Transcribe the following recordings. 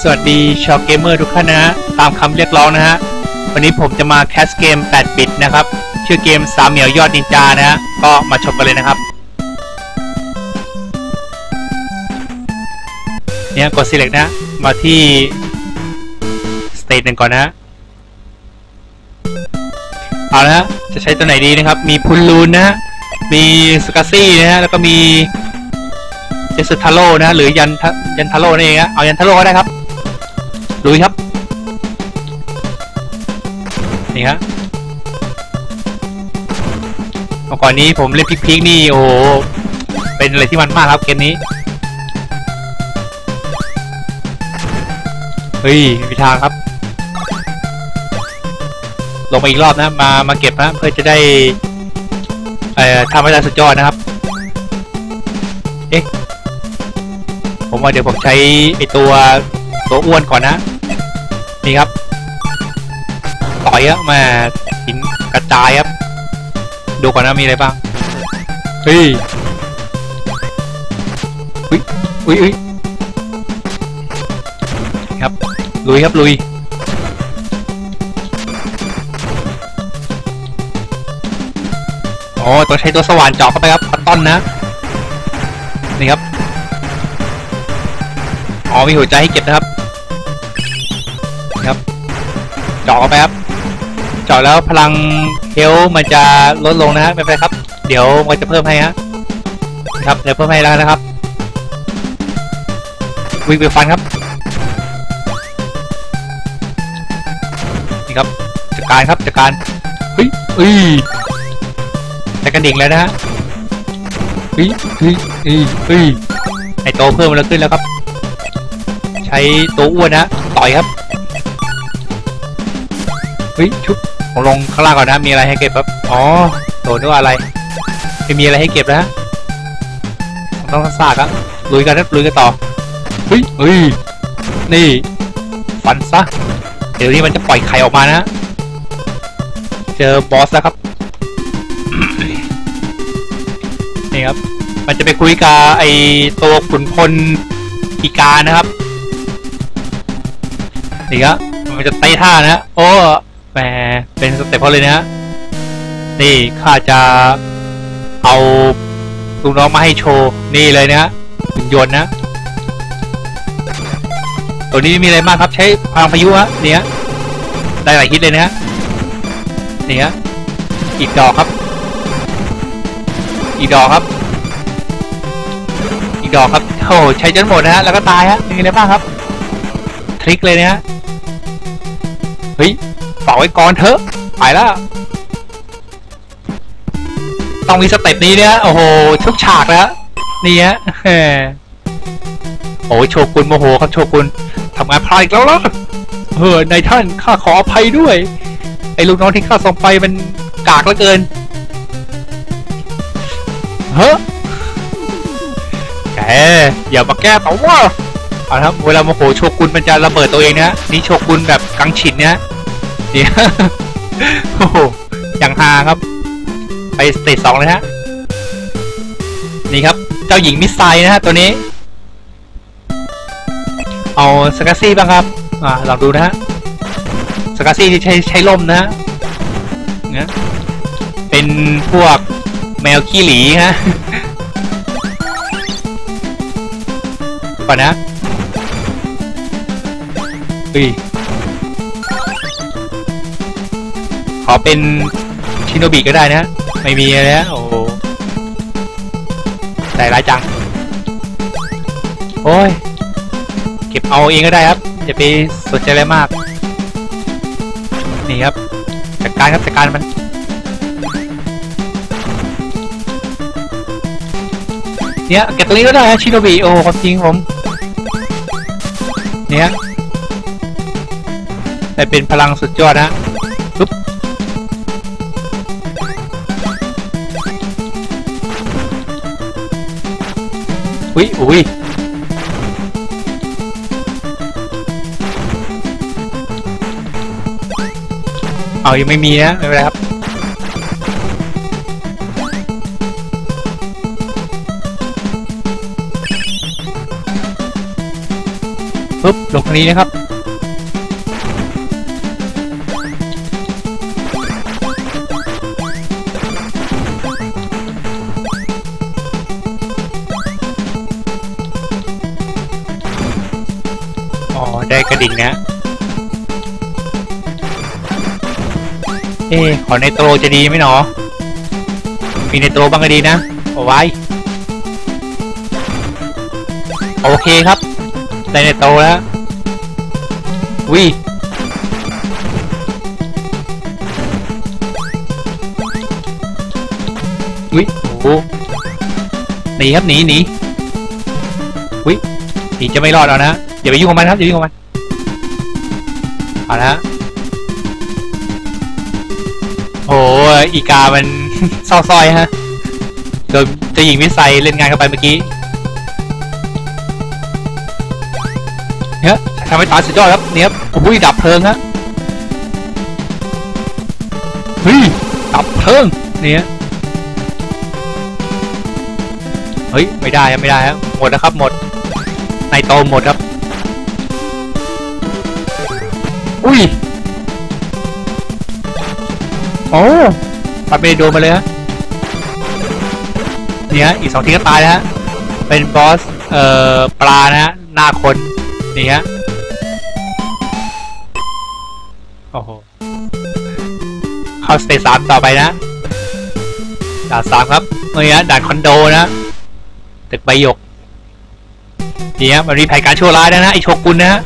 สวัสดีชาวเกมเมอร์ทุกท่านนะฮะ ตามคำเรียกร้องนะฮะ วันนี้ผมจะมาแคสเกม 8 บิตนะครับ ชื่อเกมสามเหมียวยอดนินจานะฮะ ก็มาชมกันเลยนะครับ เนี่ยกด select นะ มาที่ state หนึ่งก่อนนะฮะ เอาละฮะ จะใช้ตัวไหนดีนะครับ มีพุลลูนนะฮะ มีสกาซี่นะฮะ แล้วก็มีเจสทาโร่นะหรือยันทะยันทาโร่นั่เองฮะเอายันทาโร่ก็ได้ครับ ลุยครับ นี่ฮะเมื่อก่อนนี้ผมเล่นพิกพิกนี่โอ้เป็นอะไรที่มันมากครับเกมนี้ เฮ้ยม่มีทางครับ ลงมาอีกรอบนะ มามาเก็บนะเพื่อจะได้เอ่อทำให้ได้สุดยอดนะครับ เอ๊ะ ผมว่าเดี๋ยวผมใช้ไอตัวตัวอ้วนก่อนนะ นี่ครับ ต่อยอะมาหินกระจายครับ ดูก่อนนะมีอะไรบ้างเฮ้ยอุ้ยอุ้ยอุ้ยครับ ลุยครับ ลุยอ๋อต้องใช้ตัวสว่านเจาะเข้าไปครับคัตตอนนะ นี่ครับ อ๋อมีหัวใจให้เก็บนะครับครับ เจาะไปครับ เจาะแล้วพลังเฮลท์มันจะลดลงนะฮะไม่เป็นไรครับ เดี๋ยวมันจะเพิ่มให้ฮะครับเดี๋ยวเพิ่มให้แล้วนะครับ วิ่งไปฟันครับนี่ครับจัดการครับจัดการเฮ้ยเฮ้ยแต่กระดิ่งแล้วนะฮะเฮ้ยเฮ้ยเฮ้ยเฮ้ยไอโตเพิ่มมาแล้วขึ้นแล้วครับ ใช้ตัวอ้วนนะต่อยครับ เฮ้ยชุบผมลงข้างล่างก่อนนะ มีอะไรให้เก็บครับอ๋อโดนด้วยอะไร ไม่มีอะไรให้เก็บนะผมต้องซากครับลุยกันครับลุยกันต่อเฮ้ยเฮ้ยนี่ฟันซะเดี๋ยวนี้มันจะปล่อยไข่ออกมานะ เจอบอสแล้วครับนี่ครับ มันจะไปคุยกับไอตัวขุนพลอีกานะครับนี่ครับมันจะเตะท่านะ โอ้ แหมเป็นสเต็ปเขาเลยนะนี่ข้าจะเอาลูกน้องมาให้โชว์ นี่เลยนะหุ่นยนต์นะ ตัวนี้มีอะไรมากครับใช้พลังพายุฮะเนี่ยได้หลายฮิตเลยนะฮะนี่ฮะอีกดอกครับ อีกดอกครับ อีกดอกครับโอ้ใช้จนหมดนะฮะแล้วก็ตายฮะมีอะไรบ้างครับ ทริคเลยนะฮะเฮ้ย ฝากไว้ก่อนเถอะไปแล้ว ต้องมีสเต็ปนี้เนี่ยโอ้โห ทุกฉากแล้ว นี่ฮะโอ้โชกุนโมโหครับโชกุนทำงานพลาดอีกแล้วเหรอเฮ้ยนายท่านข้าขออภัยด้วย ไอ้ลูกน้องที่ข้าส่งไปมันกากเหลือเกิน เฮ้ยแกอย่ามาแก้ต่อว่าเอาละครับเวลาโมโหโชกุนมันจะระเบิดตัวเองนะนี่โชกุนแบบกังฉินเนี่ย เนี่ยโอ้โห อย่างฮาครับ ไปสเตจสองเลยฮะ นี่ครับ เจ้าหญิงมิสไซล์นะฮะตัวนี้ เอาสกัสซี่บ้างครับ อ่าลองดูนะฮะ สกัสซี่ที่ใช้ใช้ล่มนะฮะเนี่ยเป็นพวกแมวขี้หลีฮะ ก่อนนะอุ้ย อเป็นชิโนบิก็ได้นะ ไม่มีเลยนะโอ้แต่ร้ายจัง โอ้ย เก็บเอาเองก็ได้ครับ อย่าไปสนใจอะไรมาก นี่ครับจัดการครับจัดการมันเนี่ยเก็บตรงนี้ก็ได้นะชิโนบิโอ้ความจริงผม เนี่ยแต่เป็นพลังสุดยอดนะ อุ้ยอุ้ยเอายังไม่มีนะไม่เป็นไรครับปึ๊บลงทางนี้นะครับ ได้กระดิ่งนะเอ๊ะขอในโตรจะดีไหมหนอ มีในโตรบ้างก็ดีนะเอาไว้โอเคครับ ได้ในโตรแล้ววิวิโอ้โหหนีครับหนีหนีวิหนีจะไม่รอดเอานะอย่าไปยุ่งกับมันครับอย่าไปยุ่งกับมัน เอาละโอ้อีกามันเศร้าซอยฮะโดนเจะหญิงวิสัยเล่นงานเข้าไปเมื่อกี้เนี่ยทำให้ตาสุดยอดครับเนี่ยโอ้ยดับเพลิงฮะเฮ้ยดับเพลิงเนี่ยเฮ้ยไม่ได้ไม่ได้ครับหมดแล้วครับหมดในโตหมดครับ อุ้ยโอ้ปัดไปโดนมาเลยฮะเนี่ยอีกสองทีก็ตายแล้วฮะ เป็นบอส เอ่อ ปลานะฮะ หน้าคน นี่ฮะ โอ้โห เข้าสเตจสามต่อไปนะ ด่านสามครับเนี่ยด่านคอนโดนะ ตึกใบหยกนี่ฮะ มันมีแผนการชั่วร้ายนะฮะไอโชกุนนะฮะ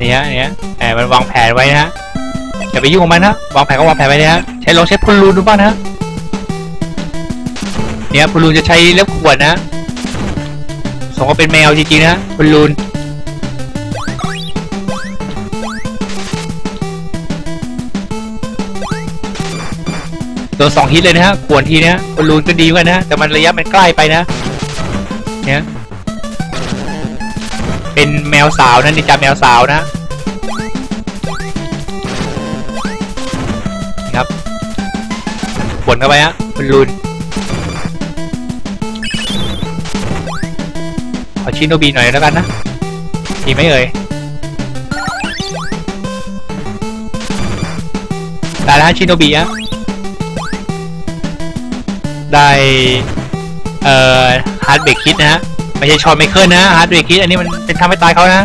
นี่ฮะนี่ฮะแหมมันวางแผนไว้นะฮะอย่าไปยุ่งกับมันนะวางแผนก็วางแผนไปนะฮะใช้ลองใช้พลูนดูบ้างนะฮะเนี่ยพลูนจะใช้เล็บขวดนะสมก็เป็นแมวจริงๆนะพลูนโดนสองฮิตเลยนะฮะขวนทีเนี้ยพลูนก็ดีเหมือนะแต่มันระยะมันใกล้ไปนะเนี่ย แมวสาวนะนินจาแมวสาวนะครับบนเข้าไปฮะเป็นรูนขอชิโนบีหน่อยแล้วกันนะดีไหมเอ่ยได้แล้วฮะชิโนบีฮะได้ เอ่อฮาร์ดเบรกคิดนะฮะ ไม่ใช่ชอนไม่เคิลนนะฮาร์ดเบรกคิดอันนี้มันเป็นทำให้ตายเขานะ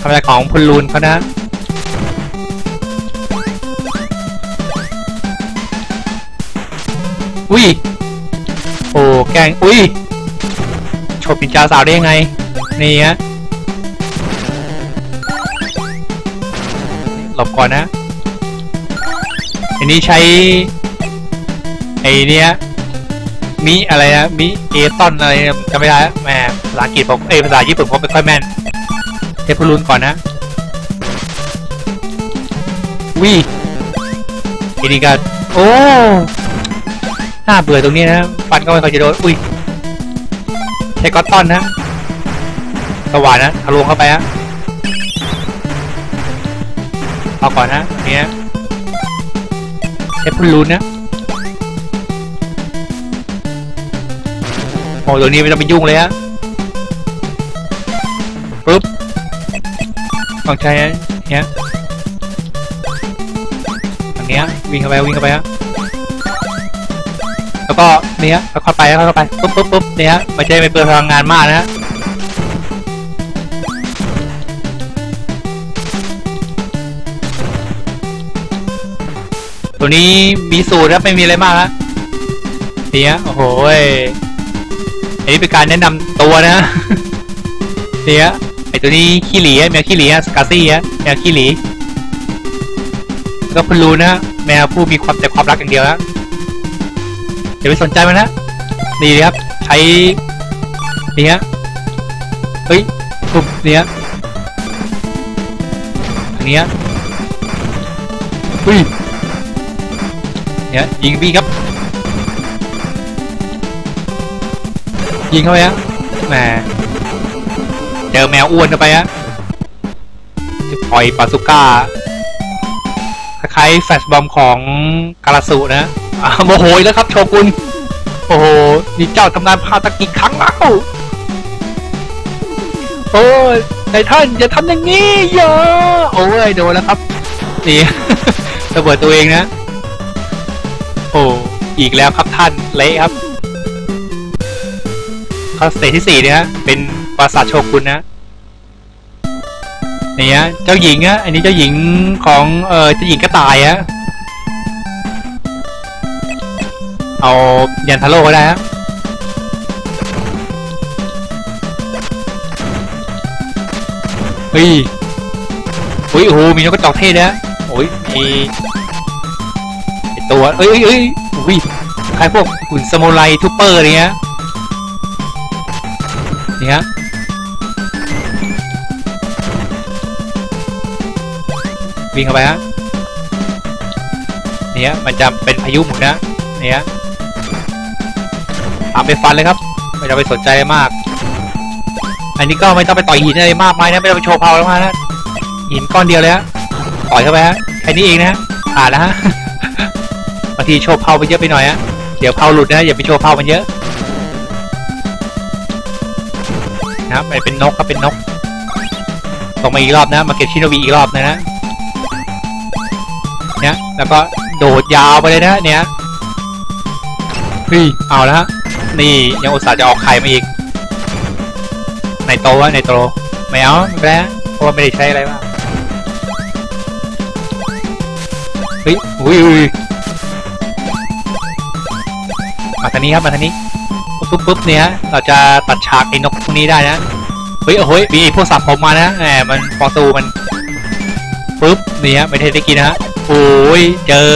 ทำให้ตายของพลูนเขานะอุ้ยโอ้แกงอุ้ยโชว์ปินจาสาวได้ยังไงนี่ฮะหลบก่อนนะอันนี้ใช้ไอเนี้ย มิอะไรนะมิเอตอนอะไรจำไม่ได้แหมภาษาอังกฤษผมเอภาษาญี่ปุ่นผมไม่ค่อยแม่นเทพลูนก่อนนะวิทีนี้ก็โอ้น่าเบื่อตรงนี้นะฟันก็ไม่ค่อยจะโดนอุ้ยใช้ก๊อตตอนนะสว่านนะทะลวงเข้าไปฮะเอาก่อนนะเนี้ยใช้พุนรูนนะ โอ้ตัวนี้ไม่ต้องไปยุ่งเลยฮะปึ๊บต้องใช้เนี้ยอันเนี้ยวิ่งเข้าไปวิ่งเข้าไปฮะแล้วก็เนี้ยค่อยๆไปค่อยๆไปปุ๊บปุ๊บปุ๊บเนี้ยไม่ใช่ไปเปลืองพลังงานมากนะฮะตัวนี้มีสูตรครับไม่มีอะไรมากนะเนี้ยโอ้โห อันนี้เป็นการแนะนำตัวนะ เนี้ยไอตัวนี้ขี้หลีอแมวขี้หลีอสกาซี่อะแมวขี้หลีก็คุณรู้นะแมวผู้มีความแต่ความรักอย่างเดียวนะอย่าไปสนใจมันนะนี่ครับใช้นี่ฮะเฮ้ยทุบเนี่ยอันเนี้ยเฮ้ยเนี่ยยิงบีครับ ยิงเข้าไปฮะแหมเจอแมวอ้วนเข้าไปฮะจะปล่อยปาสุก้าคล้ายแฟลชบอมของกาลาสุนะอ่าโมโหอีกแล้วครับโชกุนโอ้โหนี่เจ้าทำงานพาตะกี้ครั้งแล้วโอ้ยนายท่านอย่าทำอย่างนี้อย่าโอ้ยโดนแล้วครับนี่ระเบิดตัวเองนะ โอ้อีกแล้วครับท่านเละครับ ข้าสเตจที่สี่เนี่ยฮะเป็นปราสาทโชกุนนะนี่ฮะเจ้าหญิงอะอันนี้เจ้าหญิงของเออเจ้าหญิงกระต่ายอะเอายันทาโร่ก็ได้ฮะเฮ้ยอุ้ยโอ้โหมีนกกระจอกเทศนะโอ้ยมีตัวเอ้ยเอ้ยเอ้ยอุ้ยคล้ายพวกหุ่นสมุไรทูเปอร์อะไรเงี้ย นี่ฮะวิ่งเข้าไปฮะเนี่ยมันจะเป็นพายุหมุนนะเนี่ยตามไปฟันเลยครับ ไม่ต้องไปสนใจมาก อันนี้ก็ไม่ต้องไปต่อยหินอะไรมากมายนะไม่ต้องไปโชว์พาวแล้วมานะหินก้อนเดียวเลยฮะต่อยเข้าไปฮะแค่นี้เองนะฮะผ่านแล้วฮะบางทีโชว์พาวไปเยอะไปหน่อยฮะเดี๋ยวพาวหลุดนะอย่าไปโชว์พาวมันเยอะ ครับไม่เป็นนกครับเป็นนกตรงมาอีกรอบนะ มาเก็บชิโนบีอีกรอบนะนะเนี่ยแล้วก็โดดยาวไปเลยนะเนี่ยเฮ้ยเอาแล้วฮะนี่ยังอุตส่าห์จะออกไข่มาอีกในโตวะในโตไม่เอาไม่เป็นไรฮะเพราะว่าไม่ได้ใช้อะไรมากเฮ้ยอุ้ยอุ้ยมาทางนี้ครับมาทางนี้ ปุ๊บปุ๊บเนี่ยเราจะตัดฉากไอ้นกพวกนี้ได้นะเฮ้ยโอ้ยมีไอ้พวกสับผมมานะแหมมันฟองตูมันปุ๊บเนี่ยไม่ได้ได้กินนะฮะโอ้ยเจอ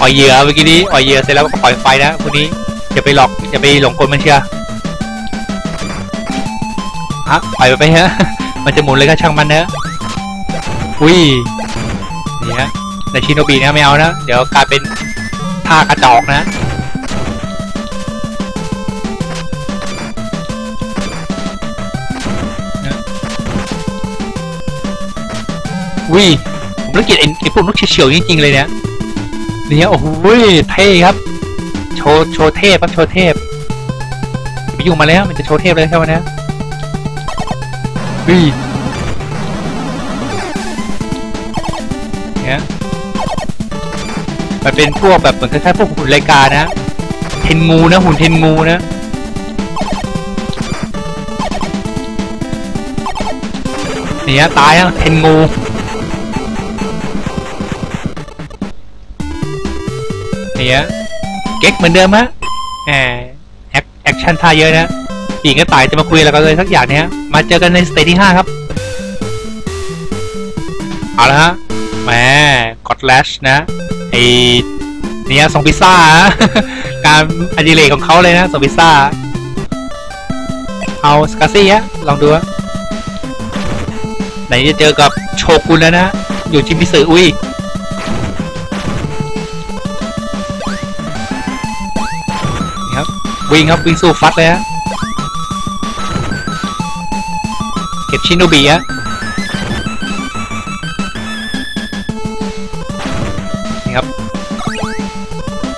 อ่อยเหยื่อเมื่อกี้นี้อ่อยเหยื่อเสร็จแล้วก็ปล่อยไฟนะพวกนี้อย่าไปหลอกอย่าไปหลงกลมันเชียวฮะปล่อยไปฮะมันจะหมุนเลยก็ช่างมันเนอะอุ้ยนี่ฮะแต่ชิโนบีนะไม่เอานะ เดี๋ยวกลายเป็นท่ากระจอกนะ อุ้ยผมรังเกียจไอ้ไอ้พวกลูกเฉียวๆจริงๆเลยเนี่ยเนี่ยโอ้โหเท่ครับ โชว์โชว์เทพครับโชว์เทพไปยุ่งมาแล้วมันจะโชว์เทพเลยแค่วันนี้เฮ้ยเนี่ยมันเป็นพวกแบบเหมือนคล้ายๆพวกหุ่นรายการนะเทนงูนะหุ่นเทนงูนะเนี่ยตายอะเทนงู นี่ยเก๊กเหมือนเดิมฮะแหมแอคแอคชั่นท่าเยอะนะปีกกระต่ายจะมาคุยอะไรกันเลยสักอย่างเนี้ย มาเจอกันในสเตจที่ห้าครับ เอาละฮะแหมกดแลชนะไอเนี่ยส่งพิซซ่า การอดิเรกของเขาเลยนะส่งพิซซ่า เอาสกาซี่ฮะลองดูฮะไหนจะเจอกับโชกุนแล้วนะ อยู่จิมพิสืออุ้ย วิ่งครับวิ่งสู้ฟัดเลยฮะเก็บชิโนบีอะนี่ครับ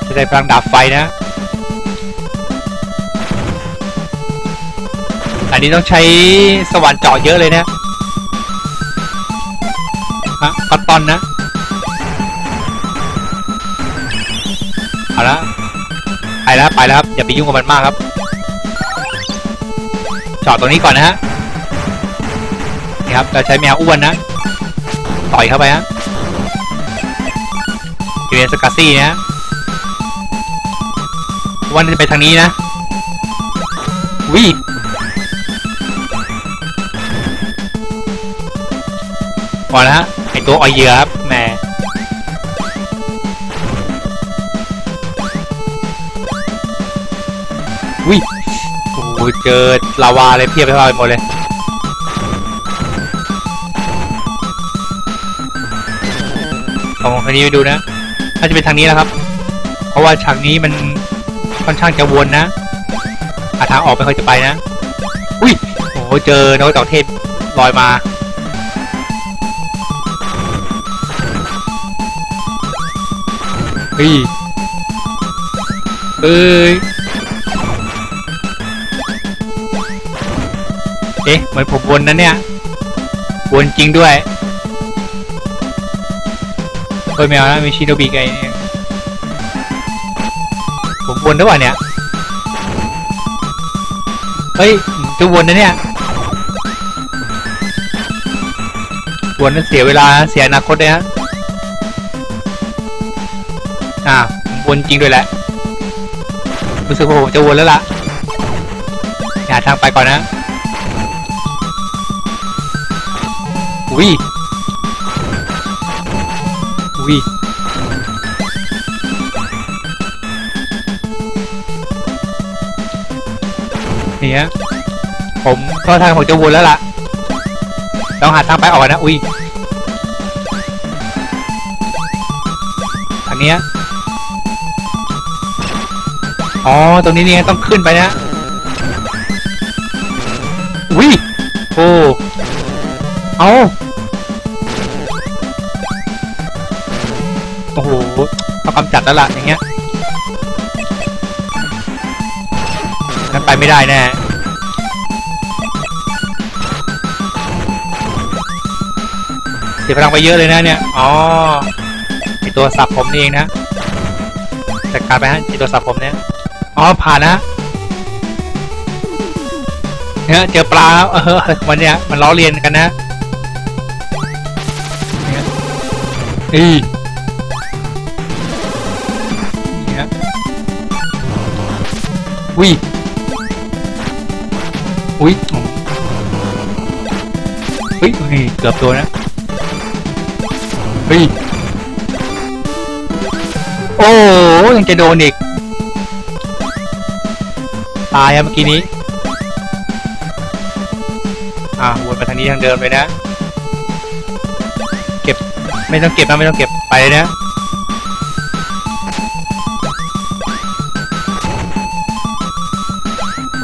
จะได้พลังดาบไฟนะ อันนี้ต้องใช้สว่านเจาะเยอะเลยนะฮะปัตตอนนะ เอาละ แล้วไปแล้วครับอย่าไปยุ่งกับมันมากครับจอดตรงนี้ก่อนนะฮะนี่ครับเราใช้แมวอ้วนนะ ต่อยเข้าไปฮะเกรนสกัซี่นะวันจะไปทางนี้นะวิก่อนนะฮะไอตัวออยเหยื่อ วิโอ้เจอลาวาเลยเพียบไปหมดเลยลองทางนี้ไปดูนะน่าจะเป็นทางนี้แหละครับ เพราะว่าฉากนี้มันค่อนข้างจะวนนะหาทางออกไม่ค่อยจะไปนะ อุ้ยโอ้เจอนกกระจอเทศลอยมาเฮ้ยเอ้ย เอ๊ะเหมือนผมวนนะเนี่ยวนจริงด้วยโอ้ยแมวนะมีชิโนบิไกเนี่ยผมวนหรือเปล่าเนี่ย เฮ้ยจะวนนะเนี่ยวนนั้นเสียเวลาเสียอนาคตเลยฮะอ่าวนจริงด้วยแหละรู้สึกว่าผมจะวนแล้วล่ะหาทางไปก่อนนะ อุ้ยอุ้ยนี่ฮะผมก็ทางผมจะวนแล้วล่ะต้องหาทางไปออกก่อนนะ อุ้ยทางเนี้ยอ๋อ ตรงนี้เนี่ไงต้องขึ้นไปนะ อุ้ยโอ้เอา โอ้โหต้องกำจัดแล้วล่ะอย่างเงี้ยนั่นไปไม่ได้แน่เสียพลังไปเยอะเลยนะเนี่ย อ๋อไอตัวสับผมนี่เองนะจัดการไปฮะไอตัวสับผมเนี่ย อ๋อ ผ่านนะเนี่ยเจอปลาเออมันเนี่ยมันล้อเลียนกันนะเนี่ยอี อุ้ย อุ้ยเฮ้ยอุ้ยเกือบตัวนะเฮ้ย โอ้ยังจะโดนอีก ตายอะเมื่อกี้นี้ อ่าวนไปทางนี้ทางเดิมเลยนะ เก็บ ไม่ต้องเก็บนะ ไม่ต้องเก็บ ไปเลยนะ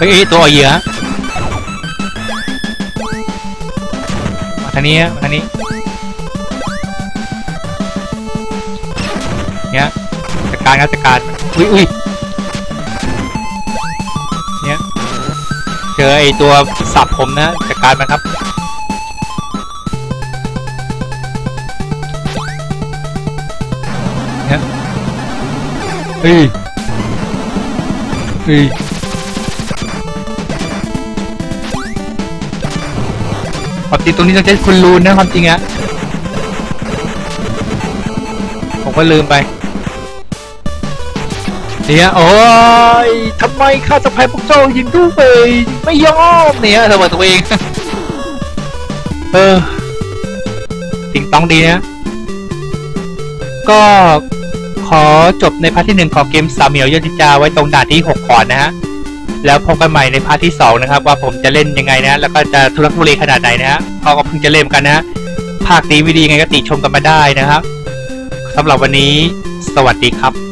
เฮ้ยเอ้ยตัวเหยื่อมาทางนี้ฮะมาทางนี้เนี้ยจัดการครับจัดการอุ้ยอุ้ยเนี้ยเจอไอตัวสับผมนะจัดการมันครับเนี่ยเฮ้ยเฮ้ย ริงตรงนี้ต้องใช้คุณรูนนะความจริงอะผมก็ลืมไปเนี่ยโอ้ยทำไมข้าสะพายพวกเจ้ายิงดูไปไม่ยอมเนี่ยเธอบอกตัวเอง เออติงต้องดีนะ ก็ขอจบในพาร์ทที่หนึ่งของเกมสามเหมียวยอดจิจาไว้ตรงด่านที่หกก่อนนะฮะ แล้วพบกันใหม่ในพาร์ทที่สองนะครับว่าผมจะเล่นยังไงนะแล้วก็จะทุรักทุเลขนาดไหนนะฮะเพราก็เพิ่งจะเล่นกันนะฮะภาคดีวิดีไงก็ติชมกันมาได้นะครับสำหรับวันนี้ สวัสดีครับ